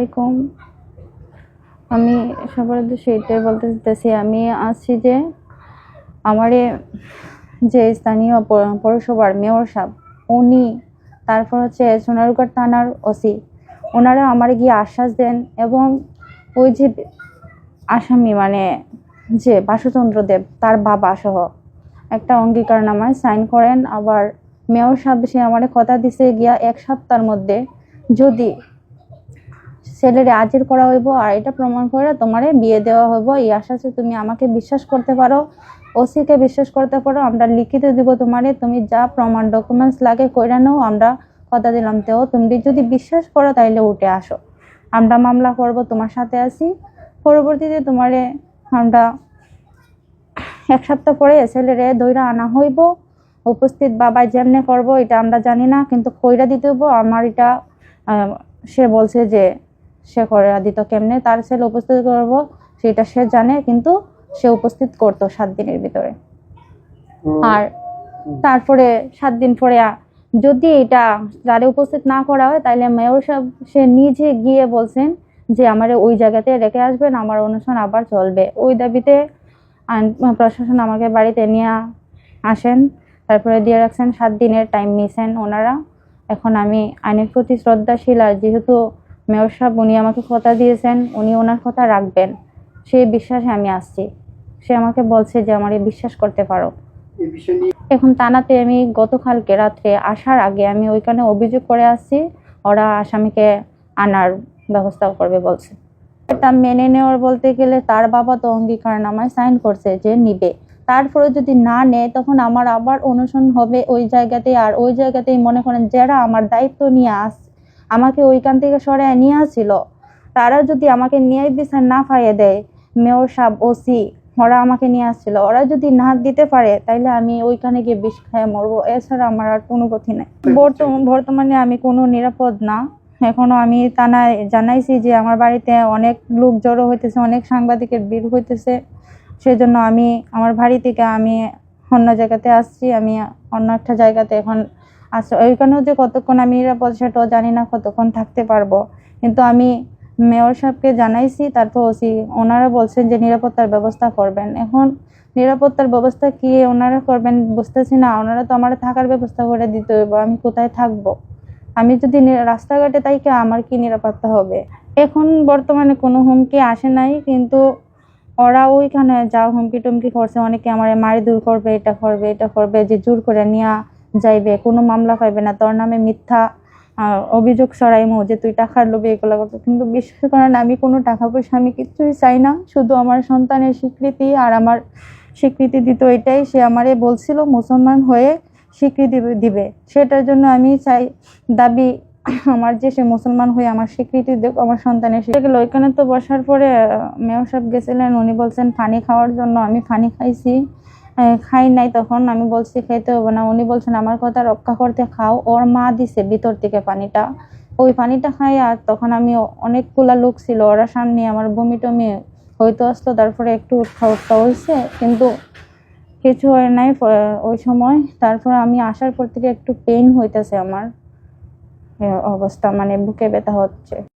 আলাইকুম। আমি সবার এটাই বলতে চাইতেছি আমি আসছি যে আমারে যে স্থানীয় পৌরসভার মেয়র সাহেব, উনি, তারপর হচ্ছে সোনারুঘাট থানার ওসি, ওনারা আমার গিয়ে আশ্বাস দেন এবং ওই যে আসামি মানে যে বাসুচন্দ্র দেব, তার বাবা সহ একটা অঙ্গীকারনামায় সাইন করেন। আবার মেয়র সাহেব সে আমার কথা দিছে গিয়া এক সপ্তাহের মধ্যে যদি ছেলেরে আজির করা হইব, আর এটা প্রমাণ করে তোমারে বিয়ে দেওয়া হইব। এই আশাতে তুমি আমাকে বিশ্বাস করতে পারো, ওসিকে বিশ্বাস করতে পারো, আমরা লিখিত দিব তোমারে, তুমি যা প্রমাণ ডকুমেন্টস লাগে কইরা নাও, আমরা কথা দিলাম। তেও তুমি যদি বিশ্বাস করো, তাইলে উঠে আসো। আমরা মামলা করব, তোমার সাথে আছি। পরবর্তীতে তোমারে আমরা এক সপ্তাহ পরে ছেলেরে ধইরা আনা হইব। উপস্থিত বাবা যেমনে করব, এটা আমরা জানি না, কিন্তু কইরা দিতে হইব। আমার এটা সে বলছে যে সে করে দিত কেমনে তার ছেলে উপস্থিত করব সেটা সে জানে কিন্তু সে উপস্থিত করতো সাত দিনের ভিতরে। আর তারপরে সাত দিন পরে যদি এটা যারে উপস্থিত না করা হয় তাহলে মেয়র সাহেব সে নিজে গিয়ে বলছেন যে আমার ওই জায়গাতে রেখে আসবেন আমার অনুষ্ঠান আবার চলবে। ওই দাবিতে প্রশাসন আমাকে বাড়িতে নিয়ে আসেন তারপরে দিয়ে রাখছেন সাত দিনের টাইম নিয়েছেন ওনারা। এখন আমি আইনের প্রতি শ্রদ্ধাশীল আর যেহেতু মেয়র সাহেব উনি আমাকে কথা দিয়েছেন উনি ওনার কথা রাখবেন। সেই বিশ্বাসে আমি আসছি। সে আমাকে বলছে যে আমার বিশ্বাস করতে পারো। এখন তানাতে আমি গতকালকে রাত্রে আসার আগে আমি ওইখানে অভিযোগ করে আসছি ওরা আসামিকে আনার ব্যবস্থা করবে বলছে। এটা মেনে নেওয়ার বলতে গেলে তার বাবা তো অঙ্গীকারনামায় সাইন করছে যে নিবে। তারপরে যদি না নেয় তখন আমার আবার অনুসরণ হবে ওই জায়গাতে আর ওই জায়গাতেই মনে করেন যারা আমার দায়িত্ব নিয়ে আস আমাকে ওইখান থেকে সরায় নিয়ে আসছিল। তারা যদি আমাকে ন্যায় বিচার না ফাইয়ে দেয় মেয়র সাহেব ওসি ওরা আমাকে নিয়ে আসছিল। ওরা যদি না দিতে পারে তাইলে আমি ওইখানে গিয়ে বিষ খেয়ে মরবো। এছাড়া আমার আর কোনো গতি নাই। বর্তমান বর্তমানে আমি কোনো নিরাপদ না। এখনও আমি থানায় জানাইছি যে আমার বাড়িতে অনেক লোক জড়ো হইতেছে অনেক সাংবাদিকের ভিড় হইতেছে। সেজন্য আমি আমার বাড়ি থেকে আমি অন্য জায়গাতে আসছি। আমি অন্য একটা জায়গাতে এখন আস ওইখানেও যে কতক্ষণ আমি নিরাপদ সেটাও জানি না কতক্ষণ থাকতে পারব। কিন্তু আমি মেয়র সাহেবকে জানাইছি, তারপর ওসি, ওনারা বলছেন যে নিরাপত্তার ব্যবস্থা করবেন। এখন নিরাপত্তার ব্যবস্থা কি ওনারা করবেন বুঝতেছি না, ওনারা তো আমার থাকার ব্যবস্থা করে দিতে হইব, আমি কোথায় থাকব? আমি যদি রাস্তাঘাটে তাই তাইকে আমার কি নিরাপত্তা হবে? এখন বর্তমানে কোনো হুমকি আসে নাই, কিন্তু ওরা ওইখানে যা হুমকি টুমকি করছে, অনেকে আমার মারি দূর করবে, এটা করবে এটা করবে, যে জোর করে নিয়ে যাইবে, কোনো মামলা পাইবে না। তোর নামে মিথ্যা অভিযোগ সরাইমো যে তুই টাকার লোভে এগুলো করছ কিন্তু বিশ্বাস করেন আমি কোনো টাকা পয়সা, আমি কিচ্ছুই চাই না। শুধু আমার সন্তানের স্বীকৃতি আর আমার স্বীকৃতি দিত এটাই। সে আমারে বলছিল মুসলমান হয়ে স্বীকৃতি দিবে। সেটার জন্য আমি চাই, দাবি আমার যে সে মুসলমান হয়ে আমার স্বীকৃতি দেখ আমার সন্তানের গেল ওইখানে তো বসার পরে মেয়র সাহেব গেছিলেন। উনি বলছেন ফানি খাওয়ার জন্য আমি ফানি খাইছি। খাই নাই তখন আমি বলছি, খেতে হবে না। উনি বলছেন, আমার কথা রক্ষা করতে খাও। ওর মা দিছে ভিতর থেকে পানিটা। ওই পানিটা খাই আর তখন আমি অনেকগুলা লোক ছিল, ওরা সামনে আমার বমি টমি হয়তো আসতো তারপরে একটু উঠা উঠা হয়েছে কিন্তু কিছু হয় নাই ওই সময়। তারপর আমি আসার পর থেকে একটু পেইন হইতেছে আমার। অবস্থা মানে বুকে ব্যথা হচ্ছে।